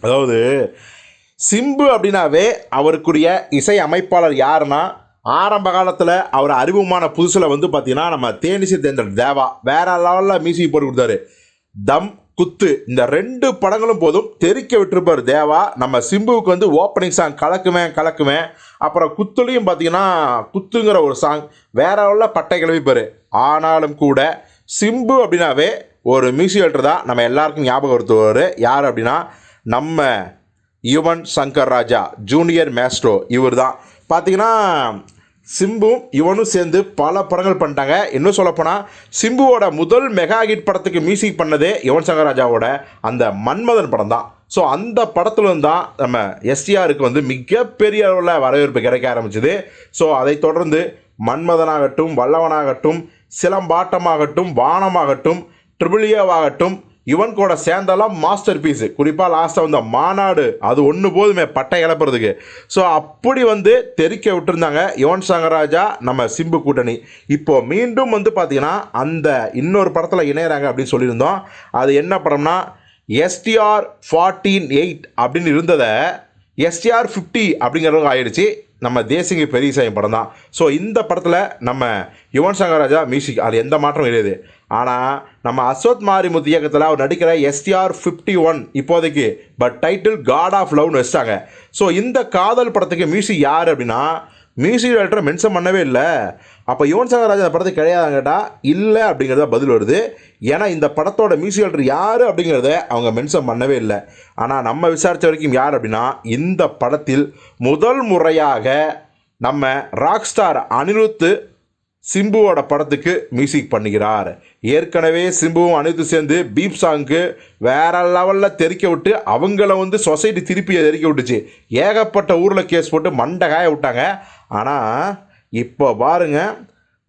அதாவது சிம்பு அப்படின்னாவே அவருக்குரிய இசை அமைப்பாளர் யாருன்னா ஆரம்ப காலத்தில் அவர் அறிமுகமான புதுசில் வந்து பார்த்தீங்கன்னா நம்ம தேனிசி தேர்ந்தல் தேவா. வேற லெவலில் மியூசிக் போட்டு கொடுத்தாரு. தம் குத்து இந்த ரெண்டு படங்களும் போதும் தெறிக்க விட்டுருப்பார் தேவா. நம்ம சிம்புவுக்கு வந்து ஓப்பனிங் சாங் கலக்குவேன் கலக்குவேன் அப்புறம் குத்துலையும் பார்த்தீங்கன்னா குத்துங்கிற ஒரு சாங் வேற லெவலில் பட்டை கிளம்பிப்பார் ஆனாலும் கூட சிம்பு அப்படின்னாவே ஒரு மியூசிக் தான் நம்ம எல்லாருக்கும் ஞாபகம் வருத்துவார். யார் அப்படின்னா நம்ம யுவன் சங்கர் ராஜா ஜூனியர் மேஸ்ட்ரோ இவர் தான் பார்த்தீங்கன்னா சிம்பும் இவனும் சேர்ந்து பல படங்கள் பண்ணிட்டாங்க. இன்னும் சொல்லப்போனால் சிம்புவோட முதல் மெகா ஹிட் படத்துக்கு மியூசிக் பண்ணதே யுவன் சங்கர் ராஜாவோட அந்த மன்மதன் படம் தான் ஸோ அந்த படத்துலேருந்து தான் நம்ம எஸ்டிஆருக்கு வந்து மிகப்பெரிய அளவில் வரவேற்பு கிடைக்க ஆரம்பிச்சது. ஸோ அதை தொடர்ந்து மன்மதனாகட்டும் வல்லவனாகட்டும் சிலம்பாட்டமாகட்டும் வானமாகட்டும் ட்ரிபிளியோவாகட்டும் இவன் கூட சேர்ந்தெல்லாம் மாஸ்டர் பீஸு குறிப்பாக லாஸ்ட்டாக வந்த மாநாடு அது ஒன்று போதுமே பட்டை கிளப்புறதுக்கு ஸோ அப்படி வந்து தெறிக்க விட்டுருந்தாங்க யுவன் சங்கராஜா நம்ம சிம்பு கூட்டணி. இப்போது மீண்டும் வந்து பார்த்தீங்கன்னா அந்த இன்னொரு படத்தில் இணையறாங்க அப்படின்னு சொல்லியிருந்தோம். அது என்ன படம்னா எஸ்டிஆர் ஃபார்ட்டீன் எயிட் அப்படின்னு இருந்ததை எஸ்டிஆர் ஃபிஃப்டி அப்படிங்கிறவங்க ஆயிடுச்சு. நம்ம தேசிங்க பெரியசாமி படம் தான் ஸோ இந்த படத்தில் நம்ம யுவன் சங்கர் ராஜா மியூசிக் அது எந்த மாற்றமும் கிடையாது. ஆனால் நம்ம அஸ்வத் மாரிமுத்து இயக்கத்தில் அவர் நடிக்கிற எஸ்டிஆர் ஃபிஃப்டி ஒன் இப்போதைக்கு பட் டைட்டில் காட் ஆஃப் லவ்னு வச்சிட்டாங்க. ஸோ இந்த காதல் படத்துக்கு மியூசிக் யார் அப்படின்னா மியூசிக் டைரக்டரை மென்ஷன் பண்ணவே இல்லை. அப்போ யுவன் சங்கர் ராஜா அந்த படத்துக்கு கிடையாதுன்னு கேட்டால் இல்லை அப்படிங்கிறத பதில் வருது. ஏன்னா இந்த படத்தோட மியூசிக் டைரக்டர் யார் அப்படிங்கிறத அவங்க மென்ஷன் பண்ணவே இல்லை. ஆனால் நம்ம விசாரித்த வரைக்கும் யார் அப்படின்னா இந்த படத்தில் முதல் முறையாக நம்ம ராக் ஸ்டார் அனிருத்து சிம்புவோட படத்துக்கு மியூசிக் பண்ணுகிறார். ஏற்கனவே சிம்புவும் அனைத்து சேர்ந்து பீப் சாங்க்கு வேற லெவலில் தெறிக்க விட்டு அவங்கள வந்து சொசைட்டி திருப்பி தெறிக்க விட்டுச்சு. ஏகப்பட்ட ஊரில் கேஸ் போட்டு மண்டை காய விட்டாங்க. ஆனால் இப்போ பாருங்க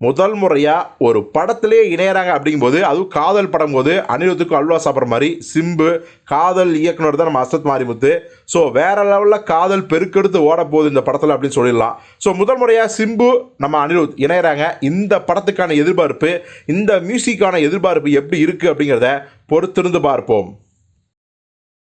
முதல் முறையாக ஒரு படத்திலே இணையறாங்க அப்படிங்கும்போது அதுவும் காதல் படம் போது அனிருத்துக்கும் அல்வா சாப்பிட்ற மாதிரி சிம்பு காதல் இயக்குனர் தான் நம்ம அசத் மாரிமுத்து. ஸோ வேற லெவலில் காதல் பெருக்கெடுத்து ஓட போகுது இந்த படத்தில் அப்படின்னு சொல்லிடலாம். ஸோ முதல் முறையாக சிம்பு நம்ம அனிருத் இணையறாங்க. இந்த படத்துக்கான எதிர்பார்ப்பு இந்த மியூசிக்கான எதிர்பார்ப்பு எப்படி இருக்குது அப்படிங்கிறத பொறுத்திருந்து பார்ப்போம்.